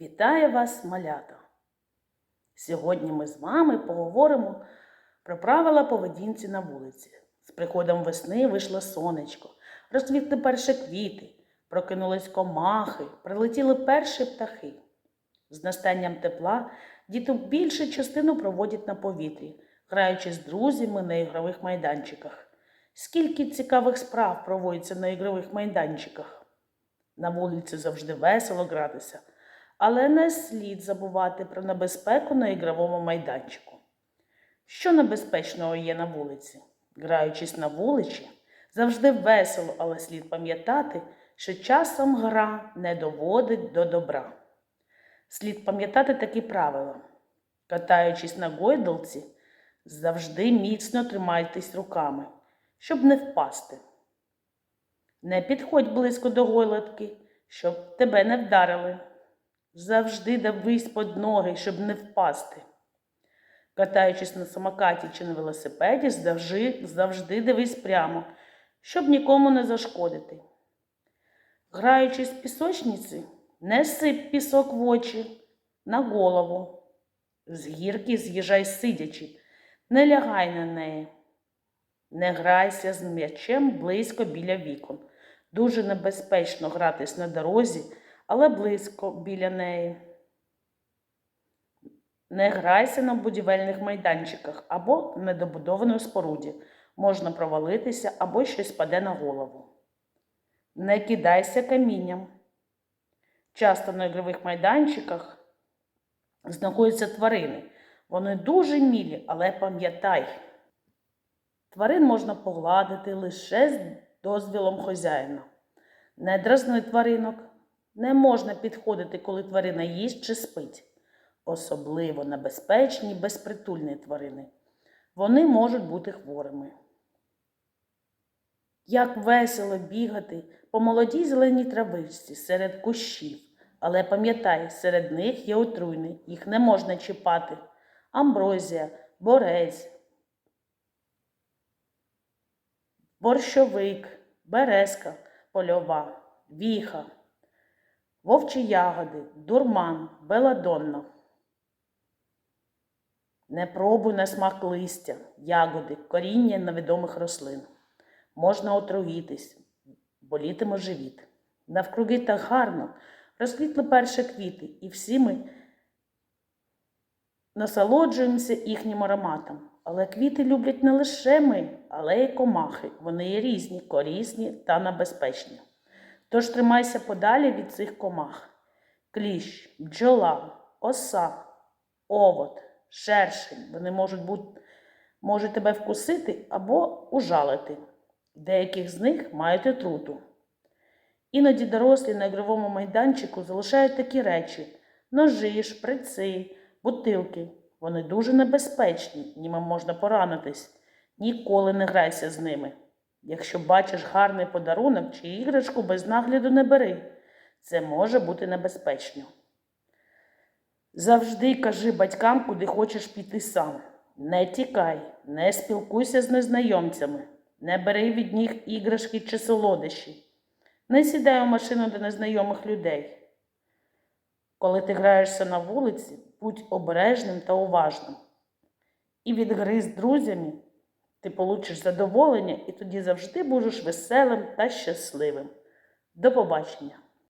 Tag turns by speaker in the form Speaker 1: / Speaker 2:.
Speaker 1: Вітаю вас, малята! Сьогодні ми з вами поговоримо про правила поведінці на вулиці. З приходом весни вийшло сонечко, розцвітли перші квіти, прокинулись комахи, прилетіли перші птахи. З настанням тепла діти більшу частину проводять на повітрі, граючи з друзями на ігрових майданчиках. Скільки цікавих справ проводиться на ігрових майданчиках. На вулиці завжди весело гратися, але не слід забувати про небезпеку на ігровому майданчику. Що небезпечного є на вулиці? Граючись на вулиці, завжди весело, але слід пам'ятати, що часом гра не доводить до добра. Слід пам'ятати такі правила. Катаючись на гойдалці, завжди міцно тримайтесь руками, щоб не впасти. Не підходь близько до гойладки, щоб тебе не вдарили. Завжди дивись під ноги, щоб не впасти. Катаючись на самокаті чи на велосипеді, завжди, завжди дивись прямо, щоб нікому не зашкодити. Граючись в пісочниці, не сип пісок в очі, на голову. З гірки з'їжджай сидячи, не лягай на неї. Не грайся з м'ячем близько біля вікон. Дуже небезпечно гратись на дорозі, але близько біля неї. Не грайся на будівельних майданчиках або недобудованій споруді. Можна провалитися або щось паде на голову. Не кидайся камінням. Часто на ігрових майданчиках знаходяться тварини. Вони дуже мілі, але пам'ятай. Тварин можна погладити лише з дозвілом хазяїна. Не дразни тваринок. Не можна підходити, коли тварина їсть чи спить. Особливо небезпечні безпритульні тварини. Вони можуть бути хворими. Як весело бігати по молодій зеленій травичці серед кущів. Але пам'ятай, серед них є отруйний, їх не можна чіпати. Амброзія, борець, борщовик, березка польова, віха, вовчі ягоди, дурман, беладонна. Не пробуй на смак листя, ягоди, коріння невідомих рослин. Можна отруїтись, болітиме живіт. Навкруги так гарно розквітли перші квіти, і всі ми насолоджуємося їхнім ароматом. Але квіти люблять не лише ми, але й комахи. Вони є різні, корисні та небезпечні. Тож тримайся подалі від цих комах. Кліщ, бджола, оса, овод, шершень. Вони можуть, бути, можуть тебе вкусити або ужалити. Деяких з них мають отруту. Іноді дорослі на ігровому майданчику залишають такі речі: ножі, шприци, бутилки. Вони дуже небезпечні, ними можна поранитись. Ніколи не грайся з ними. Якщо бачиш гарний подарунок чи іграшку, без нагляду не бери. Це може бути небезпечно. Завжди кажи батькам, куди хочеш піти сам. Не тікай, не спілкуйся з незнайомцями, не бери від них іграшки чи солодощі. Не сідай у машину до незнайомих людей. Коли ти граєшся на вулиці, будь обережним та уважним. І від гри з друзями ти получиш задоволення і тоді завжди будеш веселим та щасливим. До побачення!